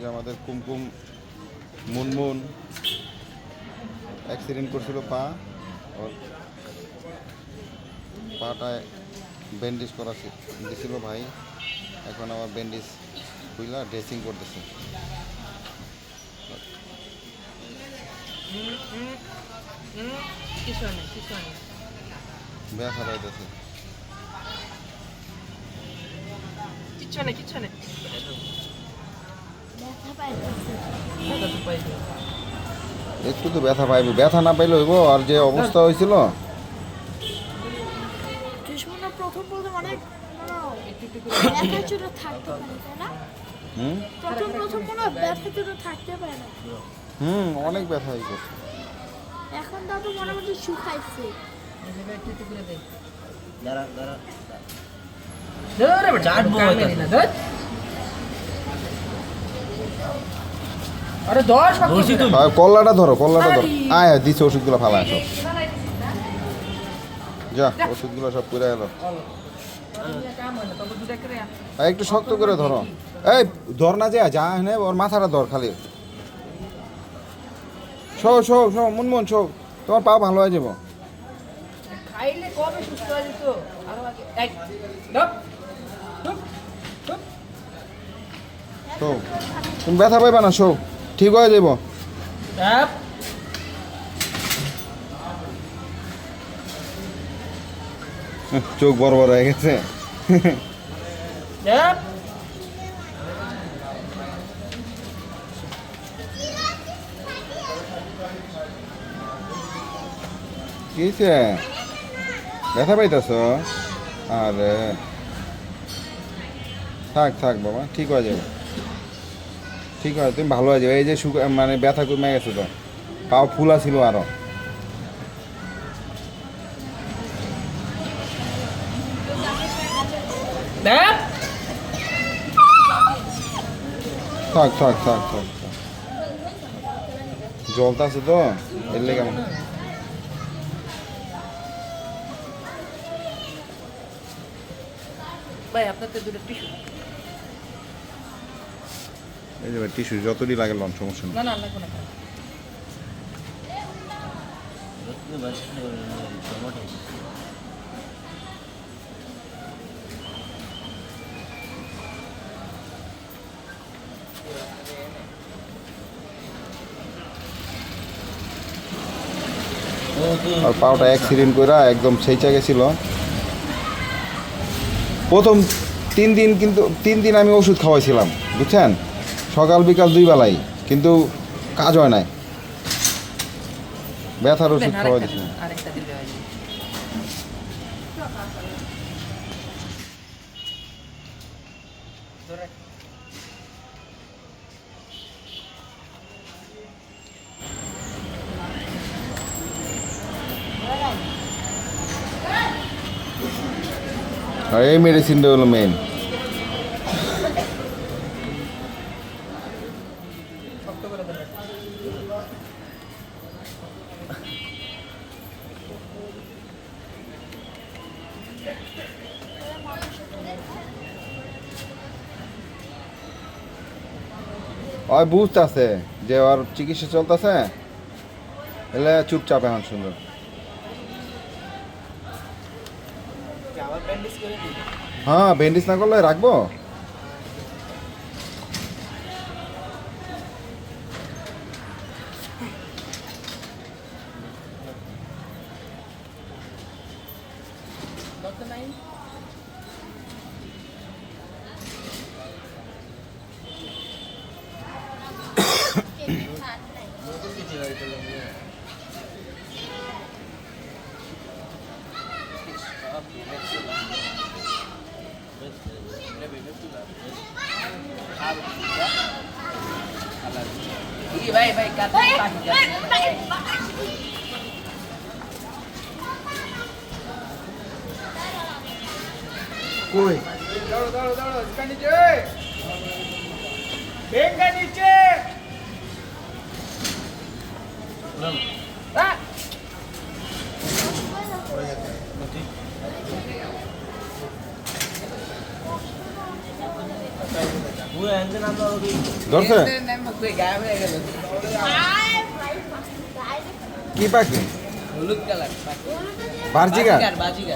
যে আমাদের কুমকুম মুনমুন অ্যাক্সিডেন্ট করছিল পা ওর পাটায় ব্যান্ডেজ করা দিছিল ভাই। এখন আবার ব্যান্ডেজ খুইলা ড্রেসিং করতেছে। কিছু কিছু ব্যথা পাইতেছে। কিচ্ছু কিচ্ছু নেই ব্যথা পাইতেছে ব্যথা তো পাইছে একটু তো ব্যথা পাইবে। ব্যথা না পাইলে হইব? আর যে অবস্থা হয়েছিল? প্রথম প্রথম অনেক একটু একটু করে ব্যথা থাকতে পারে না? হুম? প্রথম প্রথম কোনো ব্যথা চুরো থাকতে পারে না। হুম অনেক ব্যথা হয়ে গেছে। এখন দাদু মোটামুটি শুকাইছে। দাঁড়া দাঁড়া ধরে বেটা চাটবো কামে হয়তো। দিনা ধর আরে দশ ধরছি তো। আর কল্লাটা ধরো কল্লাটা ধরো। আয় আয়, দিছে ওষুধগুলো ফালায় সব যা ওষুধগুলো সব এলো হয় করে আর একটু শক্ত করে ধরো। এই ধর না যে যা নে ওর মাথাটা ধর খালি। শো শো শো মুনমুন শো তোমার পা ভালো হয়ে যাব। তুমি ব্যথা পাইবা না শো ঠিক হয়ে যাব। চোখ বড় বড় হয়ে গেছে। অ্যাপ। কি হয়েছে? ব্যথা পাইতেছ? আরে। থাক থাক বাবা ঠিক হয়ে যাবে। ঠিক আছে তুমি ভালো হয়ে যাবে এই যে মানে ব্যথা কমে গেছে তো। পাও ফুলা ছিল আরও। থাক থাক থাক থাক। জলটা আছে তো এর লেগে আমার ভাই আপনার তো দুটো টিস্যু। এই যে টিস্যু যতটি লাগে লন সমস্যা না না লাগবে না আর পাওটা অ্যাক্সিডেন্ট করে একদম সেইচা গেছিল। প্রথম তিন দিন কিন্তু তিন দিন আমি ওষুধ খাওয়াইছিলাম বুঝছেন? সকাল বিকাল দুই বেলাই কিন্তু কাজ হয় নাই। ব্যথার ওষুধ খাওয়াই দিচ্ছি এই মেডিসিনটা হলো মেন ওই বুঝতেছে যে ওর চিকিৎসা চলতেছে। এলে চুপচাপ এখন সুন্দর। হ্যাঁ ব্যান্ডেজ না করলে রাখব? Baik, baik, kata. Baik, baik, baik. Koi. Dalo, dalo, dalo. Ikan niche. Venga niche. Vamos. ধরছে গায়েব হয়ে গেল আয় ভাই ডাইরেক্ট কি পাখি হলুদ কালার বার্জিকা বাজিগার,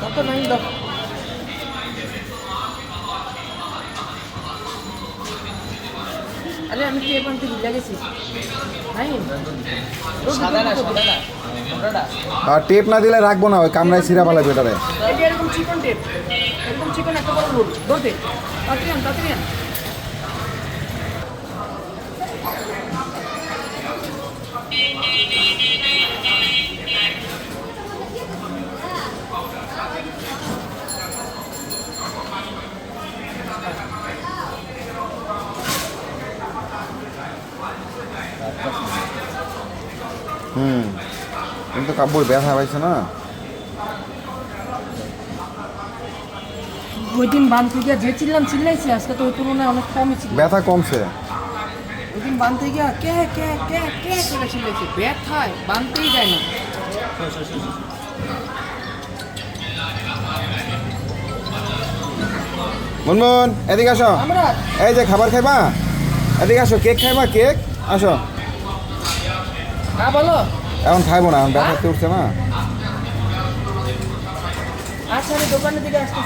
কত নাই আরে আমি কি এখন থেকে ভুলে গেছি? নাই সাদা না সাদা না আর টেপ না দিলে রাখব না ওই কামড়ায় সিরা পালা বেটারে এরকম চিকন টেপ এরকম চিকন একটা বড় রোল ধরতে তাড়াতাড়ি আন তাড়াতাড়ি আন। হুম। কিন্তু কাব্যই ব্যথা পাইছে না? ওই দিন বান থেকে যে চিল্লাম চিল্লাইছি আজকে তো ওই তুলনায় অনেক কমই ছিল। ব্যথা কমছে? ওই দিন বান থেকে কে কে কে কে করে চিল্লাইছি? ব্যথায় বানতেই যায় না। মুনমুন এদিকে আসো। এই যে খাবার খাইবা? এদিকে আসো কেক খাইবা? কেক? আসো। বলো। এখন খাইবো না ব্যথা উঠছে না। আচ্ছা আমি দোকানের দিকে আসছি